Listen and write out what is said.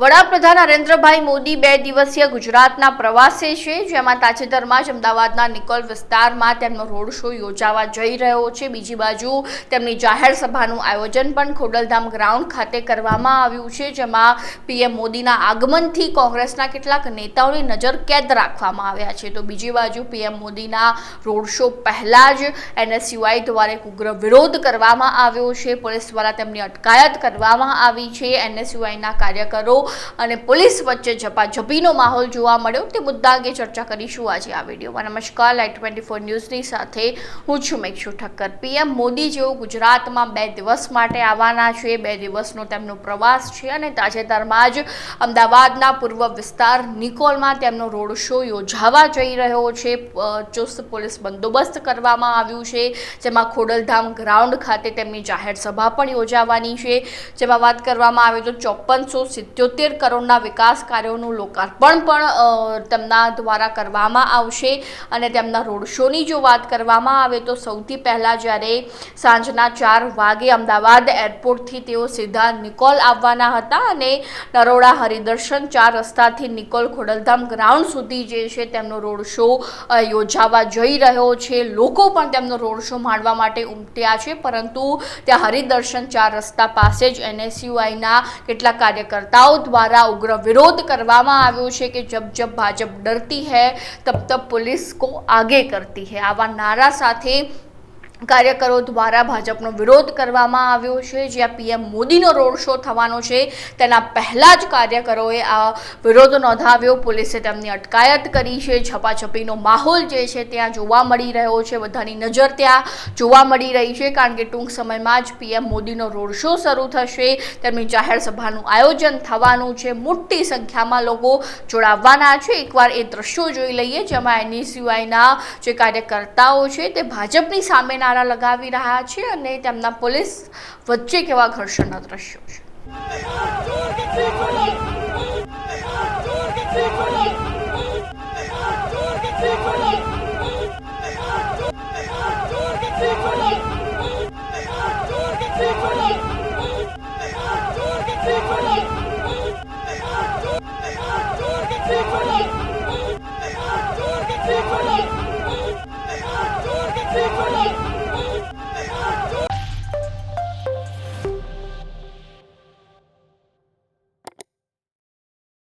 વડાપ્રધાન નરેન્દ્રભાઈ મોદી બે દિવસીય ગુજરાતના પ્રવાસે છે, જેમાં તાજેતરમાં જ અમદાવાદના નિકોલ વિસ્તારમાં તેમનો રોડ શો યોજાવા જઈ રહ્યો છે. બીજી બાજુ તેમની જાહેર સભાનું આયોજન પણ ખોડલધામ ગ્રાઉન્ડ ખાતે કરવામાં આવ્યું છે, જેમાં પીએમ મોદીના આગમનથી કોંગ્રેસના કેટલાક નેતાઓની નજર કેદ રાખવામાં આવ્યા છે. તો બીજી બાજુ પીએમ મોદીના રોડ શો પહેલાં જ એનએસયુઆઈ દ્વારા એક ઉગ્ર વિરોધ કરવામાં આવ્યો છે. પોલીસ દ્વારા તેમની અટકાયત કરવામાં આવી છે. એનએસયુઆઈના કાર્યકરો અને પોલીસ વચ્ચે ઝપાઝપીનો માહોલ જોવા મળ્યો. તે મુદ્દા અંગે ચર્ચા કરીશું આજે આ વિડીયોમાં. નમસ્કાર લાઈટ ટ્વેન્ટી ફોર ન્યૂઝની સાથે હું છું મેક્ષુ ઠક્કર. પીએમ મોદી જેઓ ગુજરાતમાં બે દિવસ માટે આવવાના છે, બે દિવસનો તેમનો પ્રવાસ છે અને તાજેતરમાં જ અમદાવાદના પૂર્વ વિસ્તાર નિકોલમાં તેમનો રોડ શો યોજાવા જઈ રહ્યો છે. ચુસ્ત પોલીસ બંદોબસ્ત કરવામાં આવ્યું છે, જેમાં ખોડલધામ ગ્રાઉન્ડ ખાતે તેમની જાહેર સભા પણ યોજાવાની છે. જેમાં વાત કરવામાં આવે તો ચોપનસો સિત્યોતેર કરોડના વિકાસ કાર્યોનું લોકાર્પણ પણ તેમના દ્વારા કરવામાં આવશે અને તેમના રોડ શોની જો વાત કરવામાં આવે તો સૌથી પહેલાં જ્યારે સાંજના ચાર વાગે અમદાવાદ એરપોર્ટથી તેઓ સીધા નિકોલ આવવાના હતા અને નરોડા હરિદર્શન ચાર રસ્તાથી નિકોલ ખોડલધામ ગ્રાઉન્ડ સુધી જે છે તેમનો રોડ શો યોજાવા જઈ રહ્યો છે. લોકો પણ તેમનો રોડ શો માણવા માટે ઉમટ્યા છે, પરંતુ ત્યાં હરિદર્શન ચાર રસ્તા પાસે જ એનએસયુઆઈના કેટલાક કાર્યકર્તાઓ દ્વારા ઉગ્ર વિરોધ કરવામાં આવ્યો છે કે જબ જબ ભાજપ ડરતી है તબ તબ पुलिस को आगे करती है આવા નારા સાથે કાર્યકરો દ્વારા ભાજપનો વિરોધ કરવામાં આવ્યો છે. જ્યાં પીએમ મોદીનો રોડ શો થવાનો છે. તેના પહેલાં જ કાર્યકરોએ આ વિરોધ નોંધાવ્યો. પોલીસે તેમની અટકાયત કરી છે. છપાછપીનો માહોલ જે છે ત્યાં જોવા મળી રહ્યો છે. બધાની નજર ત્યાં જોવા મળી રહી છે. કારણ કે ટૂંક સમયમાં જ પીએમ મોદીનો રોડ શો શરૂ થશે. તેમની જાહેર સભાનું આયોજન થવાનું છે. મોટી સંખ્યામાં લોકો જોડાવવાના છે. એકવાર એ દ્રશ્યો જોઈ લઈએ. જેમાં એનએસયુઆઈના જે કાર્યકર્તાઓ છે તે ભાજપની સામે નારા લગાવી રહ્યા છે અને તેમના પોલીસ વચ્ચે કેવા ઘર્ષણના દ્રશ્યો છે.